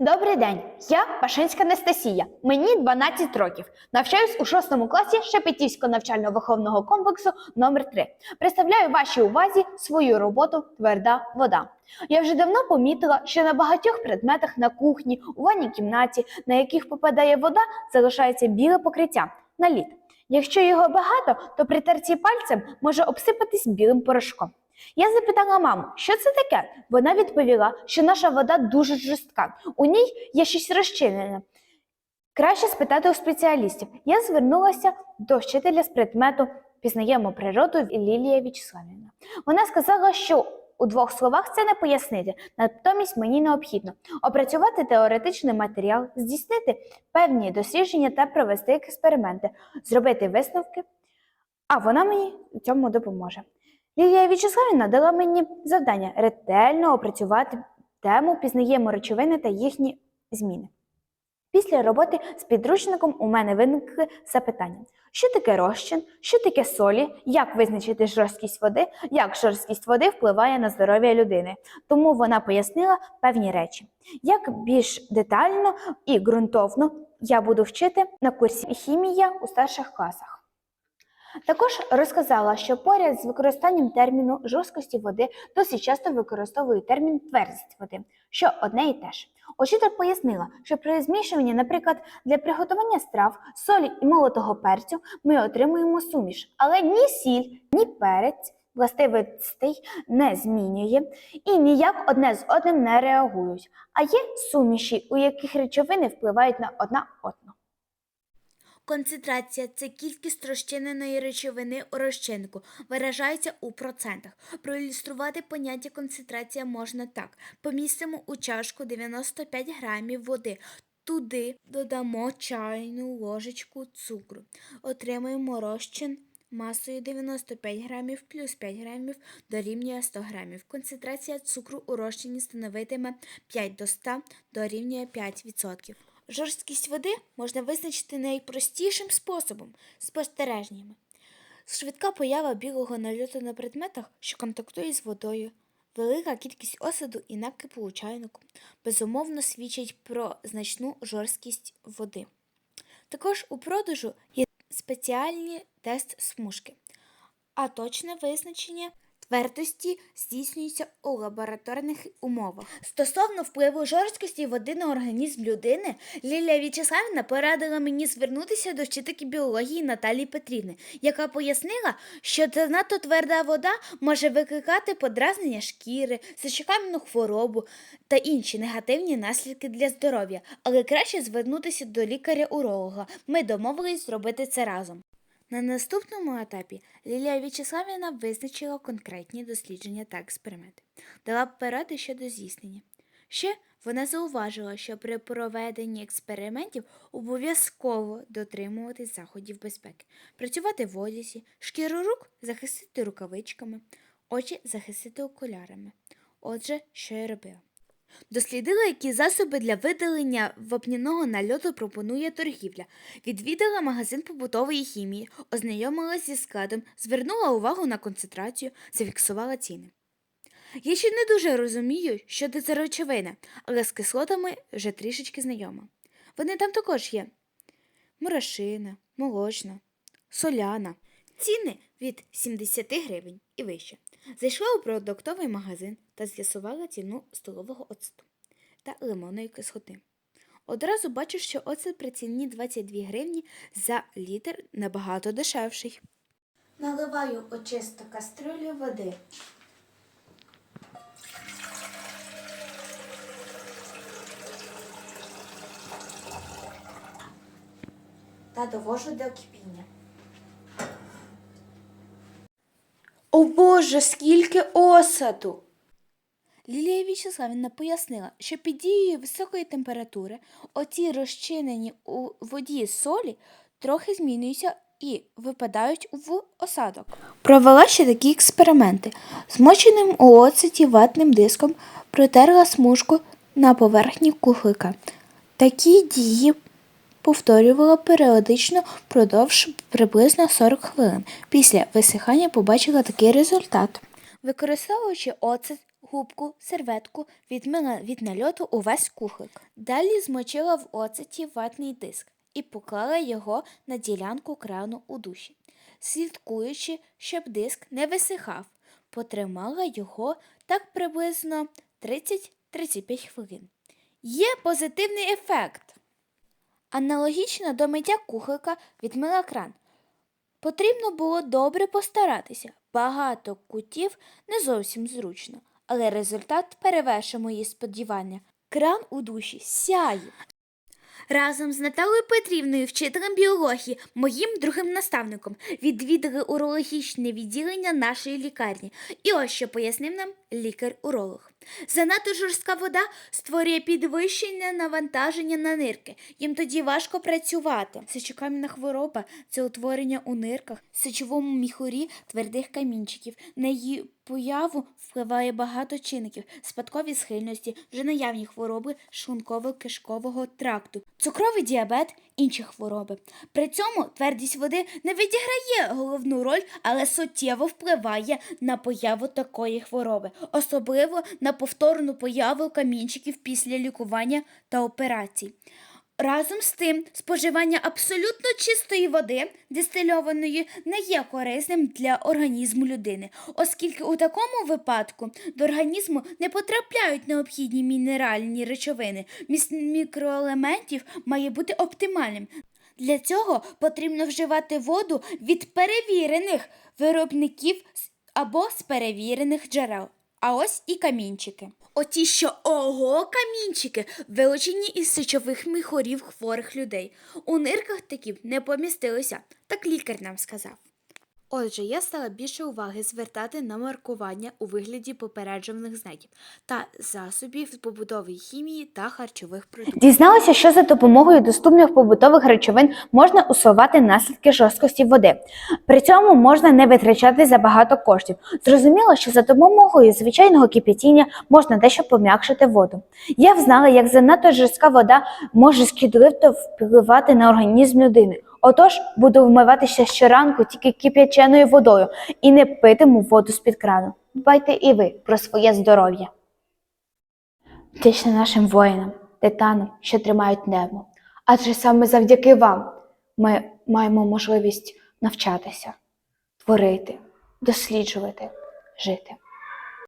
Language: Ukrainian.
Добрий день, я Пашинська Анастасія. Мені 12 років. Навчаюсь у 6 класі Шепетівського навчально-виховного комплексу номер 3 Представляю вашій увазі свою роботу Тверда вода. Я вже давно помітила, що на багатьох предметах на кухні, у ванній кімнаті, на яких попадає вода, залишається біле покриття наліт. Якщо його багато, то при терці пальцем може обсипатись білим порошком. Я запитала маму, що це таке. Вона відповіла, що наша вода дуже жорстка. У ній є щось розчинене. Краще спитати у спеціалістів. Я звернулася до вчителя з предмету Пізнаємо природу Лілія Вячеславівна. Вона сказала, що у двох словах це не пояснити, натомість мені необхідно опрацювати теоретичний матеріал, здійснити певні дослідження та провести експерименти, зробити висновки, а вона мені цьому допоможе. Лілія Вячеславівна дала мені завдання ретельно опрацювати тему пізнаємо речовини та їхні зміни. Після роботи з підручником у мене виникли запитання: що таке розчин, що таке солі, як визначити жорсткість води, як жорсткість води впливає на здоров'я людини. Тому вона пояснила певні речі. Як більш детально і ґрунтовно я буду вчити на курсі хімія у старших класах. Також розказала, що поряд з використанням терміну жорсткості води досить часто використовують термін твердість води, що одне і те ж. Учитель пояснила, що при змішуванні, наприклад, для приготування страв, солі і молотого перцю ми отримуємо суміш, але ні сіль, ні перець властивостей не змінює і ніяк одне з одним не реагують. А є суміші, у яких речовини впливають на одна одну. Концентрація це кількість розчиненої речовини у розчинку, виражається у процентах. Проілюструвати поняття концентрація можна так: помістимо у чашку 95 грамів води. Туди додамо чайну ложечку цукру. Отримаємо розчин масою 95 грамів плюс 5 грамів дорівнює 100 грамів. Концентрація цукру у розчині становитиме 5 до 100 дорівнює 5%. Жорсткість води можна визначити найпростішим способом спостереженнями. Швидка поява білого нальоту на предметах, що контактує з водою, велика кількість осаду і накипу у чайнику, безумовно свідчить про значну жорсткість води. Також у продажу є спеціальні тест-смужки, а точне визначення твердості здійснюється у лабораторних умовах. Стосовно впливу жорсткості води на організм людини, Лілія В'ячеславівна порадила мені звернутися до вчительки біології Наталії Петрівни, яка пояснила, що занадто тверда вода може викликати подразнення шкіри, сечокам'яну хворобу та інші негативні наслідки для здоров'я, але краще звернутися до лікаря-уролога. Ми домовились зробити це разом. На наступному етапі Лілія В'ячеславівна визначила конкретні дослідження та експерименти, дала поради щодо здійснення. Ще вона зауважила, що при проведенні експериментів обов'язково дотримуватись заходів безпеки, працювати в одязі, шкіру рук захистити рукавичками, очі захистити окулярами. Отже, що я робила? Дослідила, які засоби для видалення вапняного нальоту пропонує торгівля, відвідала магазин побутової хімії, ознайомилася зі складом, звернула увагу на концентрацію, зафіксувала ціни. Я ще не дуже розумію, що це за речовина, але з кислотами вже трішечки знайома. Вони там також є: мурашина, молочна, соляна. Ціни від 70 гривень і вище. Зайшла у продуктовий магазин та з'ясувала ціну столового оцту та лимонної кислоти. Одразу бачу, що оцет при ціні 22 гривні за літр набагато дешевший. Наливаю у чисту кастрюлю води. Та довожу до кипіння. О Боже, скільки осаду! Лілія В'ячеславівна пояснила, що під дією високої температури оці розчинені у воді солі трохи змінюються і випадають в осадок. Провела ще такі експерименти. Змоченим у оцеті ватним диском протерла смужку на поверхні кухлика. Такі дії повторювала періодично впродовж приблизно 40 хвилин. Після висихання побачила такий результат. Використовуючи оцет, губку, серветку, відмила від нальоту увесь кухлик. Далі змочила в оцеті ватний диск і поклала його на ділянку крану у душі. Слідкуючи, щоб диск не висихав, потримала його так приблизно 30-35 хвилин. Є позитивний ефект. Аналогічно до миття кухлика відмила кран. Потрібно було добре постаратися. Багато кутів не зовсім зручно, але результат перевершив мої сподівання. Кран у душі сяє. Разом з Наталою Петрівною, вчителем біології, моїм другим наставником, відвідали урологічне відділення нашої лікарні. І ось що пояснив нам лікар-уролог. Занадто жорстка вода створює підвищення навантаження на нирки. Їм тоді важко працювати. Сечокам'яна хвороба це утворення у нирках, сечовому міхурі твердих камінчиків. На її появу впливає багато чинників, спадкові схильності, вже наявні хвороби шлунково-кишкового тракту, цукровий діабет, інші хвороби. При цьому твердість води не відіграє головну роль, але суттєво впливає на появу такої хвороби, особливо на повторну появу камінчиків після лікування та операцій. Разом з тим, споживання абсолютно чистої води, дистильованої, не є корисним для організму людини, оскільки у такому випадку до організму не потрапляють необхідні мінеральні речовини. Міст мікроелементів має бути оптимальним. Для цього потрібно вживати воду від перевірених виробників або з перевірених джерел. А ось і камінчики. Оті, що ого, камінчики, вилучені із сечових міхорів хворих людей. У нирках такі не помістилися, так лікар нам сказав. Отже, я стала більше уваги звертати на маркування у вигляді попереджувальних знаків та засобів з побутової хімії та харчових продуктів. Дізналися, що за допомогою доступних побутових речовин можна усувати наслідки жорсткості води. При цьому можна не витрачати забагато коштів. Зрозуміло, що за допомогою звичайного кипятіння можна дещо пом'якшити воду. Я взнала, як занадто жорстка вода може шкідливо впливати на організм людини. Отож, буду вмиватися щоранку тільки кип'яченою водою і не питиму воду з-під крану. Дбайте і ви про своє здоров'я. Вдячна нашим воїнам, титанам, що тримають небо. Адже саме завдяки вам ми маємо можливість навчатися, творити, досліджувати, жити.